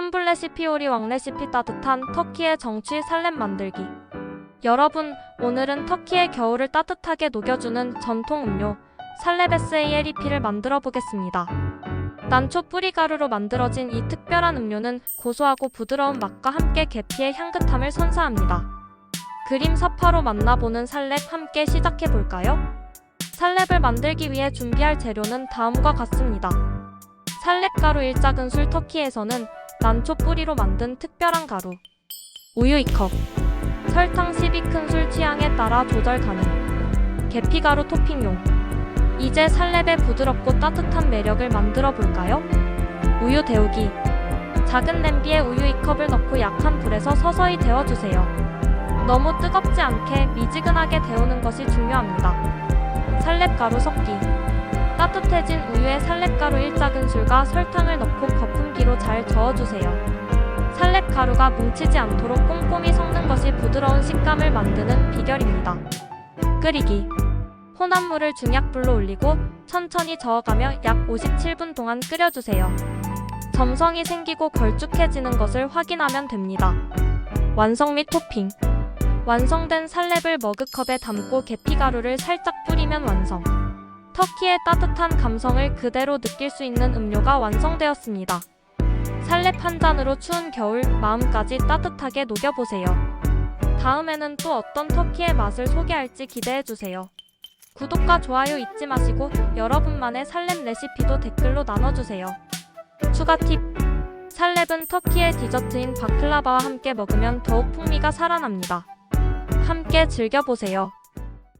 환불 레시피 요리 왕 레시피 따뜻한 터키의 정취 살렘 만들기. 여러분, 오늘은 터키의 겨울을 따뜻하게 녹여주는 전통 음료 살레베스 ALEP를 만들어 보겠습니다. 난초 뿌리 가루로 만들어진 이 특별한 음료는 고소하고 부드러운 맛과 함께 계피의 향긋함을 선사합니다. 그림 사파로 만나보는 살렙 함께 시작해 볼까요? 살렙을 만들기 위해 준비할 재료는 다음과 같습니다. 살렙 가루 1작은술 터키에서는 난초 뿌리로 만든 특별한 가루 우유 2컵 설탕 12큰술 취향에 따라 조절 가능 계피 가루 토핑용 이제 살렙의 부드럽고 따뜻한 매력을 만들어 볼까요? 우유 데우기 작은 냄비에 우유 2컵을 넣고 약한 불에서 서서히 데워주세요. 너무 뜨겁지 않게 미지근하게 데우는 것이 중요합니다. 살렙 가루 섞기 따뜻해진 우유에 살렙 가루 1작은술과 설탕을 넣고 거품기로 잘 저어주세요. 살렙 가루가 뭉치지 않도록 꼼꼼히 섞는 것이 부드러운 식감을 만드는 비결입니다. 끓이기 혼합 물을 중약불로 올리고 천천히 저어가며 약 57분 동안 끓여주세요. 점성이 생기고 걸쭉해지는 것을 확인하면 됩니다. 완성 및 토핑 완성된 살렙을 머그컵에 담고 계피가루를 살짝 뿌리면 완성. 터키의 따뜻한 감성을 그대로 느낄 수 있는 음료가 완성되었습니다. 살렙 한 잔으로 추운 겨울 마음까지 따뜻하게 녹여보세요. 다음에는 또 어떤 터키의 맛을 소개할지 기대해주세요. 구독과 좋아요 잊지 마시고 여러분만의 살렙 레시피도 댓글로 나눠주세요. 추가 팁 살렙은 터키의 디저트인 바클라바와 함께 먹으면 더욱 풍미가 살아납니다. 함께 즐겨보세요.